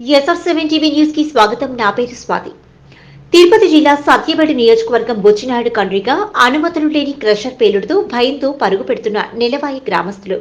SR seven TV న్యూస్కి స్వాగతం. నా పేరు స్వాతి. తిరుపతి జిల్లా సత్యవేడి నియోజకవర్గం బొచ్చినాయుడు కండ్రిగా అనుమతులు లేని క్రషర్ పేలుడుతో భయంతో పరుగు పెడుతున్న నెలవాయి గ్రామస్తులు.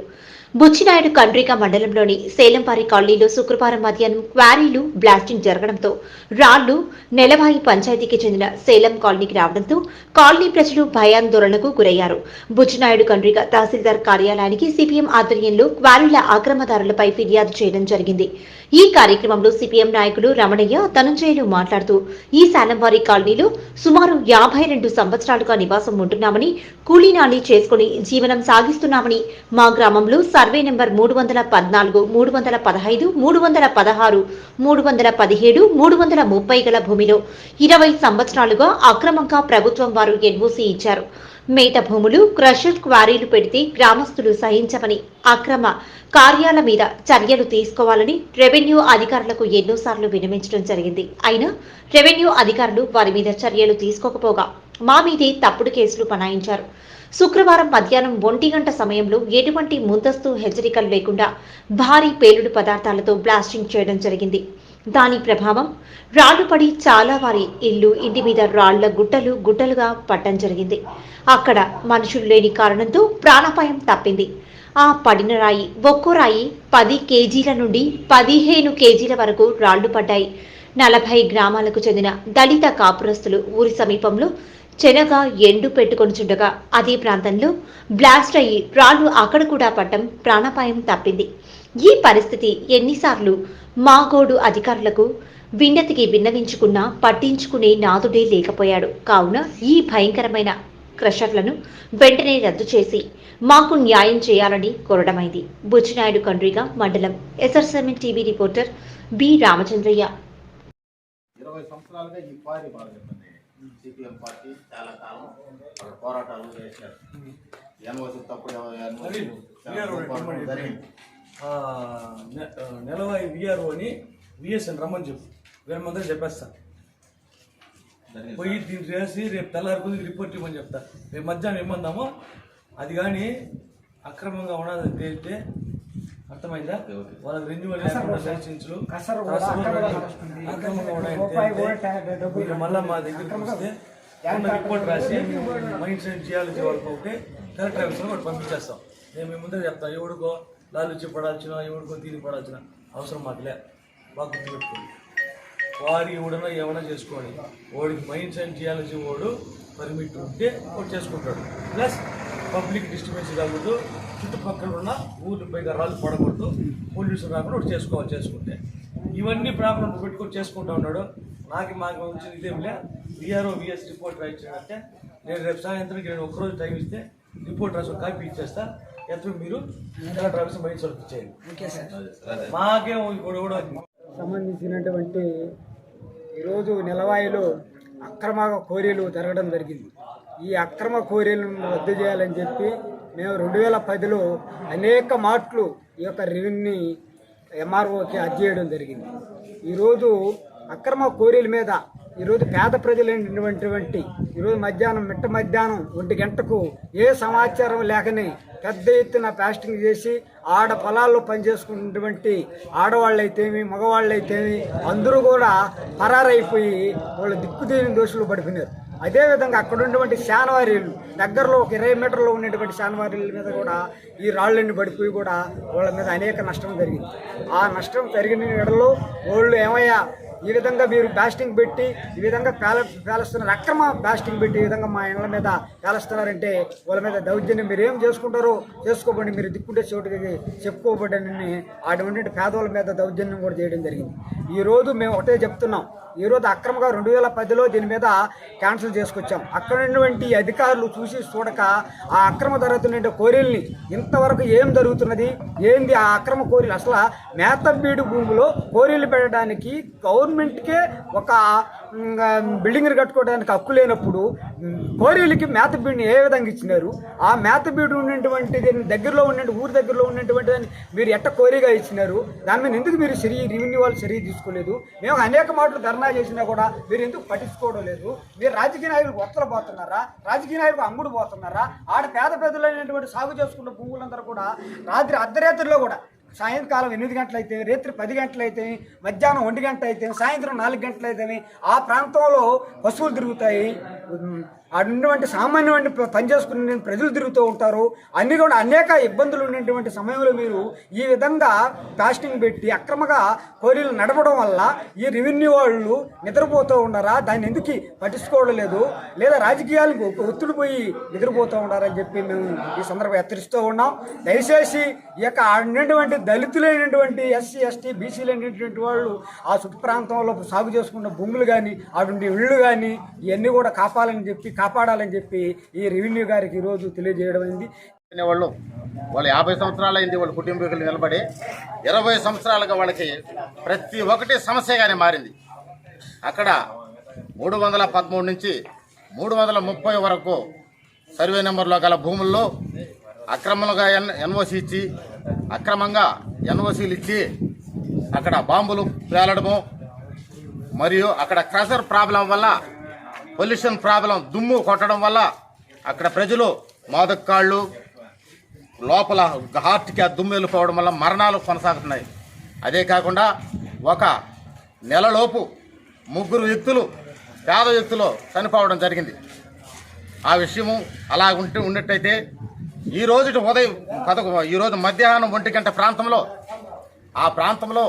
బుచ్చినాయుడు కండ్రిక మండలంలోని సేలంపారి కాలనీలో శుక్రవారం మధ్యాహ్నం క్వారీలు బ్లాస్టింగ్ జరగడంతో రాళ్ళు నెలవాయి పంచాయతీకి చెందిన సేలం కాలనీకి రావడంతో కాలనీ ప్రజలు భయాందోళనకు గురయ్యారు. బుచ్చినాయుడు కండ్రిక తహసీల్దార్ కార్యాలయానికి సిపిఎం ఆధ్వర్యంలో క్వారీల ఆక్రమదారులపై ఫిర్యాదు చేయడం జరిగింది. ఈ కార్యక్రమంలో సిపిఎం నాయకులు రమణయ్య ధనంజయులు మాట్లాడుతూ ఈ శాలంవారి కాలనీలో సుమారు యాభై రెండు సంవత్సరాలుగా నివాసం ఉంటున్నామని కూలీనాలి చేసుకుని జీవనం సాగిస్తున్నామని మా గ్రామంలో సర్వే నెంబర్ మూడు వందల పద్నాలుగు మూడు వందల పదహైదు మూడు వందల పదహారు మూడు వందల పదిహేడు మూడు వందల ముప్పై గల భూమిలో ఇరవై సంవత్సరాలుగా అక్రమంగా ప్రభుత్వం వారు ఎన్ఓసీ ఇచ్చారు. మేత భూములు క్రషర్ క్వారీలు పెడితే గ్రామస్తులు సహించమని అక్రమ కార్యాల మీద చర్యలు తీసుకోవాలని రెవెన్యూ అధికారులకు ఎన్నోసార్లు వినిమించడం జరిగింది. అయినా రెవెన్యూ అధికారులు వారి మీద చర్యలు తీసుకోకపోగా మా మీదే తప్పుడు కేసులు బనాయించారు శుక్రవారం మధ్యాహ్నం ఒంటి గంట సమయంలో ఎటువంటి ముందస్తు హెచ్చరికలు లేకుండా భారీ పేలుడు పదార్థాలతో బ్లాస్టింగ్ చేయడం జరిగింది. దాని ప్రభావం రాళ్ళు పడి చాలా వారి ఇల్లు ఇంటి మీద రాళ్ళ గుట్టలు గుట్టలుగా పట్టడం జరిగింది. అక్కడ మనుషులు లేని కారణంతో ప్రాణాపాయం తప్పింది. ఆ పడిన రాయి ఒక్కో రాయి పది కేజీల నుండి పదిహేను కేజీల వరకు రాళ్ళు పడ్డాయి. నలభై గ్రామాలకు చెందిన దళిత కాపురస్తులు ఊరి సమీపంలో చెనగ ఎండు పెట్టుకొని చుండగా అదే ప్రాంతంలో బ్లాస్ట్ అయ్యి రాళ్ళు అక్కడ కూడా పట్టం ప్రాణాపాయం తప్పింది. ఈ పరిస్థితి ఎన్నిసార్లు మాగోడు అధికారులకు విన్నతికి విన్నవించుకున్నా పట్టించుకునే నాదుడే లేకపోయాడు. కావున ఈ భయంకరమైన క్రషర్లను వెంటనే రద్దు చేసి మాకు న్యాయం చేయాలని కోరడమైంది. బుచ్చినాయుడు కండ్రిగా మండలం ఎస్ఆర్సెమెన్ టీవీ రిపోర్టర్ బి రామచంద్రయ్య. ఇరవై సంవత్సరాలుగా ఈ సిపిఎం పార్టీ చాలా కాలం అక్కడ పోరాటాలు చేశారు. ఎన్ఓసి తప్పుడు జరిగింది నెలవాయి విఆర్ఓ అని విఎస్ఎన్ రమ్మని చెప్పు. వేరే మంది చెప్పేస్తా. జరిగింది పోయి దీన్ని చేసి రేపు తెల్లారి రిపోర్ట్ ఇవ్వమని చెప్తా. రేపు మధ్యాహ్నం ఇమ్మందాము అది కానీ అక్రమంగా ఉన్నదని తేలితే అర్థమైందా? వాళ్ళకి రెన్యువల్ లైసెన్సులు అక్రమంగా మళ్ళా మా దగ్గరికి వస్తే రిపోర్ట్ రాసి మైండ్ సెట్ చేయాల్సి వాళ్ళకి ఒకటి కలెక్టర్ ఆఫీస్లో ఒకటి పంపించేస్తాం. నేను మీ ముందే చెప్తాను ఎవడికో లాలుచి పడాల్సిన ఎవడికో తీరి పడాల్సిన అవసరం మాకులే బాగా గుర్తుపెట్టుకోండి. వారి ఎవడన్నా ఏమైనా చేసుకోండి. వాడికి మైండ్ సెట్ చేయాల్సిన వాడు పర్మిట్ ఉంటే వాడు చేసుకుంటాడు. ప్లస్ పబ్లిక్ డిస్టర్బెన్స్ కాకూడదు చుట్టుపక్కల ఉన్న ఊర్లు పైగా రాళ్ళు పడకూడదు పొల్యూషన్ రాకుండా వాడు చేసుకోవాలి చేసుకుంటే. ఇవన్నీ ప్రాబ్లమ్స్ పెట్టుకొని చేసుకుంటా ఉన్నాడు. నాకు మాకు వచ్చిన ఇదేమిలే విఆర్ఓ విఎస్ రిపోర్ట్ రాయించాడంటే నేను రేపు సాయంత్రం నేను ఒకరోజు టైం ఇస్తే రిపోర్ట్ రాసి ఒక కాపీ ఇచ్చేస్తా. ఎంత మీరు? ఆఫీస్ మైండ్ సెట్ చేయండి మాకేం ఇప్పుడు కూడా సంబంధించినటువంటి ఈరోజు నిలవాయిలో అక్రమ కోరీలు జరగడం జరిగింది. ఈ అక్రమ కోరీలను రద్దు చేయాలని చెప్పి మేము రెండు వేల పదిలో అనేక మాట్లు ఈ యొక్క రెవెన్యూ ఎంఆర్ఓకి అర్జీ జరిగింది. ఈరోజు అక్రమ కోరీల మీద ఈరోజు పేద ప్రజలైనటువంటి ఈరోజు మధ్యాహ్నం మిట్ట మధ్యాహ్నం ఒంటి గంటకు ఏ సమాచారం లేకనే పెద్ద ఎత్తున ప్లాస్టింగ్ చేసి ఆడ పొలాల్లో పనిచేసుకున్నటువంటి ఆడవాళ్ళైతేమి మగవాళ్ళైతేమి అందరూ కూడా పరారైపోయి వాళ్ళు దిక్కుదేని దోషులు పడిపోయినారు. అదేవిధంగా అక్కడ ఉన్నటువంటి శానవారీలు దగ్గరలో ఒక ఇరవై మీటర్లో ఉన్నటువంటి శానవారీల మీద కూడా ఈ రాళ్ళని పడిపోయి కూడా వాళ్ళ మీద అనేక నష్టం జరిగింది. ఆ నష్టం జరిగిన ఎడలో వాళ్ళు ఏమయ్యా ఈ విధంగా మీరు బ్యాస్టింగ్ పెట్టి ఈ విధంగా పేల పేలుస్తున్నారు అక్రమ బ్యాస్టింగ్ పెట్టి ఈ విధంగా మా ఇళ్ళ మీద పేలుస్తున్నారంటే వాళ్ళ మీద దౌర్జన్యం మీరు ఏం చేసుకుంటారో చేసుకోబడి మీరు దిక్కుంటే చోటుకి చెప్పుకోబడని అటువంటి ఉండే పేదవాళ్ళ మీద దౌర్జన్యం కూడా చేయడం జరిగింది. ఈరోజు మేము ఒకటే చెప్తున్నాం ఈ రోజు అక్రమంగా రెండు వేల పదిలో దీని మీద క్యాన్సిల్ చేసుకొచ్చాం. అక్కడ ఉన్నటువంటి అధికారులు చూసి చూడక ఆ అక్రమ జరుగుతున్న కోరీల్ని ఇంతవరకు ఏం జరుగుతున్నది? ఏంది ఆ అక్రమ కోరీలు అసలు మేతబీడు భూమిలో కోరీలు పెట్టడానికి గవర్నమెంట్కే ఒక బిల్డింగ్ని కట్టుకోవడానికి హక్కు లేనప్పుడు కోరీలకి మేతబీడిని ఏ విధంగా ఇచ్చినారు? ఆ మేతబీడు ఉన్నటువంటి దీని దగ్గరలో ఉన్న ఊరి దగ్గరలో ఉన్నటువంటి దాన్ని మీరు ఎట్ట కోరిగా ఇచ్చినారు? దాని మీద ఎందుకు మీరు సరి రెవెన్యూ వాళ్ళు సరిగ్గా తీసుకోలేదు? మేము అనేక మాటలు ధర్నా చేసినా కూడా మీరు ఎందుకు పట్టించుకోవడం లేదు? మీరు రాజకీయ నాయకులకు వత్తలు పోతున్నారా? రాజకీయ నాయకులు అమ్ముడు పోతున్నారా? ఆడ పేద ప్రజలైనటువంటి సాగు చేసుకున్న భూములందరూ కూడా రాత్రి అర్ధరాత్రిలో కూడా సాయంకాలం ఎనిమిది గంటలైతే రాత్రి పది గంటలైతే మధ్యాహ్నం ఒంటి గంట అయితే సాయంత్రం నాలుగు గంటలైతే ఆ ప్రాంతంలో పశువులు తిరుగుతాయి. అటువంటి సామాన్యమైన పనిచేసుకునే పని ప్రజలు తిరుగుతూ ఉంటారు. అన్ని కూడా అనేక ఇబ్బందులు ఉన్నటువంటి సమయంలో మీరు ఈ విధంగా కాస్టింగ్ పెట్టి అక్రమంగా కోరీలు నడపడం వల్ల ఈ రెవెన్యూ వాళ్ళు నిద్రపోతూ ఉన్నారా? దాన్ని ఎందుకు పట్టించుకోవడం లేదు? లేదా రాజకీయాలకు ఒత్తిడి పోయి నిద్రపోతూ ఉన్నారని చెప్పి మేము ఈ సందర్భంగా హెచ్చరిస్తూ ఉన్నాం. దయచేసి ఈ యొక్క ఉన్నటువంటి దళితులైనటువంటి ఎస్సీ ఎస్టీ బీసీలు వాళ్ళు ఆ చుట్టు ప్రాంతంలో సాగు చేసుకున్న భూములు కానీ అటువంటి ఇళ్ళు కానీ ఇవన్నీ కూడా కాపాలని చెప్పి కాపాడాలని చెప్పి ఈ రెవెన్యూ గారికి ఈరోజు తెలియజేయడం అయింది. వాళ్ళు వాళ్ళు యాభై సంవత్సరాలైంది వాళ్ళ కుటుంబీకులు నిలబడి ఇరవై సంవత్సరాలుగా వాళ్ళకి ప్రతి ఒక్కటి సమస్యగానే మారింది. అక్కడ మూడు వందల పదమూడు నుంచి మూడు వందల ముప్పై వరకు సర్వే నెంబర్లో గల భూముల్లో అక్రమంగా ఎన్ ఎన్ఓసి ఇచ్చి అక్రమంగా ఎన్ఓసీలు ఇచ్చి అక్కడ బాంబులు పేలడము మరియు అక్కడ క్రషర్ ప్రాబ్లం వల్ల పొల్యూషన్ ప్రాబ్లం దుమ్ము కొట్టడం వల్ల అక్కడ ప్రజలు మోదక్కాళ్ళు లోపల హార్ట్కి ఆ దుమ్ము వెళ్ళిపోవడం వల్ల మరణాలు కొనసాగుతున్నాయి. అదే కాకుండా ఒక నెలలోపు ముగ్గురు వ్యక్తులు పేద వ్యక్తులు చనిపోవడం జరిగింది. ఆ విషయము అలా ఉంటే ఉన్నట్టయితే ఈ రోజు ఉదయం పదకొ ఈరోజు మధ్యాహ్నం ఒంటి గంట ప్రాంతంలో ఆ ప్రాంతంలో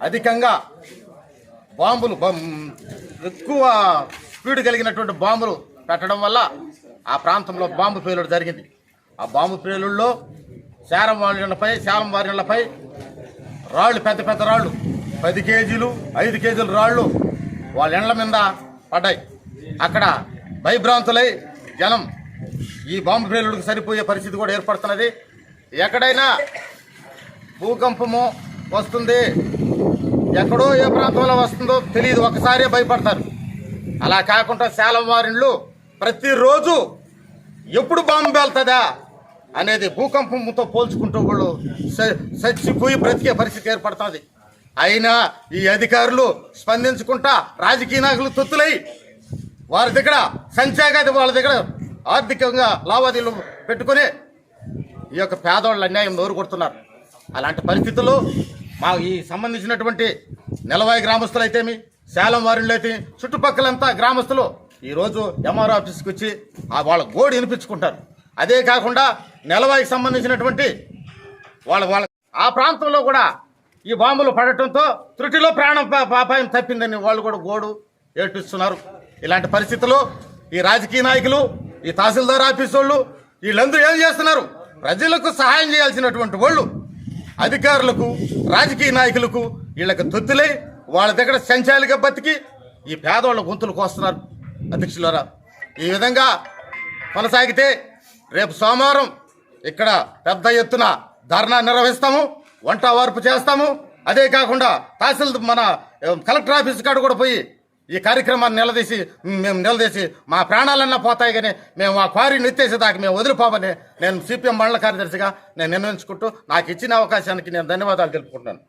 అధికంగా బాంబులు ఎక్కువ స్పీడ్ కలిగినటువంటి బాంబులు పెట్టడం వల్ల ఆ ప్రాంతంలో బాంబు పేలుడు జరిగింది. ఆ బాంబు పేలుడులో శారం వారిళ్ళపై శారం వారిళ్ళపై రాళ్ళు పెద్ద పెద్ద రాళ్ళు పది కేజీలు ఐదు కేజీల రాళ్ళు వాళ్ళ ఎండ్ల మీద పడ్డాయి. అక్కడ భయభ్రాంతులై జనం ఈ బాంబు పేలుడికి సరిపోయే పరిస్థితి కూడా ఏర్పడుతున్నది. ఎక్కడైనా భూకంపము వస్తుంది. ఎక్కడో ఏ ప్రాంతంలో వస్తుందో తెలియదు. ఒకసారే భయపడతారు. అలా కాకుండా శాలం ప్రతిరోజు ఎప్పుడు బాంబు పేలుతుందా అనేది భూకంపంతో పోల్చుకుంటూ వాళ్ళు స- చచ్చిపోయి బ్రతికే పరిస్థితి ఏర్పడుతుంది. అయినా ఈ అధికారులు స్పందించుకుంటా రాజకీయ నాయకులు తొత్తులై వారి దగ్గర సంచాగాది వాళ్ళ దగ్గర ఆర్థికంగా లావాదేవీలు పెట్టుకుని ఈ యొక్క పేదవాళ్ళు అన్యాయం నోరు కొడుతున్నారు. అలాంటి పరిస్థితుల్లో మా ఈ సంబంధించినటువంటి నెలవాయి గ్రామస్తులు అయితేమి శాలం వారిలో అయితే చుట్టుపక్కలంతా గ్రామస్తులు ఈరోజు ఎంఆర్ఓ ఆఫీస్కి వచ్చి ఆ వాళ్ళ గోడు వినిపించుకుంటారు. అదే కాకుండా నెలవాయికి సంబంధించినటువంటి వాళ్ళ వాళ్ళ ఆ ప్రాంతంలో కూడా ఈ బాంబులు పడటంతో త్రుటిలో ప్రాణం పాపాయం తప్పిందని వాళ్ళు కూడా గోడు ఏడ్పిస్తున్నారు. ఇలాంటి పరిస్థితుల్లో ఈ రాజకీయ నాయకులు ఈ తహసీల్దార్ ఆఫీస్ వాళ్ళు వీళ్ళందరూ ఏం చేస్తున్నారు? ప్రజలకు సహాయం చేయాల్సినటువంటి వాళ్ళు అధికారులకు రాజకీయ నాయకులకు వీళ్ళకి తొత్తులై వాళ్ళ దగ్గర సంచాలిగా బతికి ఈ పేదవాళ్ళ గొంతులు కోస్తున్నారు అధ్యక్షులారా. ఈ విధంగా కొనసాగితే రేపు సోమవారం ఇక్కడ పెద్ద ఎత్తున ధర్నా నిర్వహిస్తాము వంట వార్పు చేస్తాము. అదే కాకుండా తహసీల్ మన కలెక్టర్ ఆఫీస్ కాడ కూడా పోయి ఈ కార్యక్రమాన్ని నిలదీసి మేము నిలదీసి మా ప్రాణాలన్నా పోతాయి కానీ మేము ఆ క్వారీని ఎత్తేసేదాకా మేము వదిలిపోమని నేను సిపిఎం మండల కార్యదర్శిగా నేను నిర్ణయించుకుంటూ నాకు ఇచ్చిన అవకాశానికి నేను ధన్యవాదాలు తెలుపుకుంటున్నాను.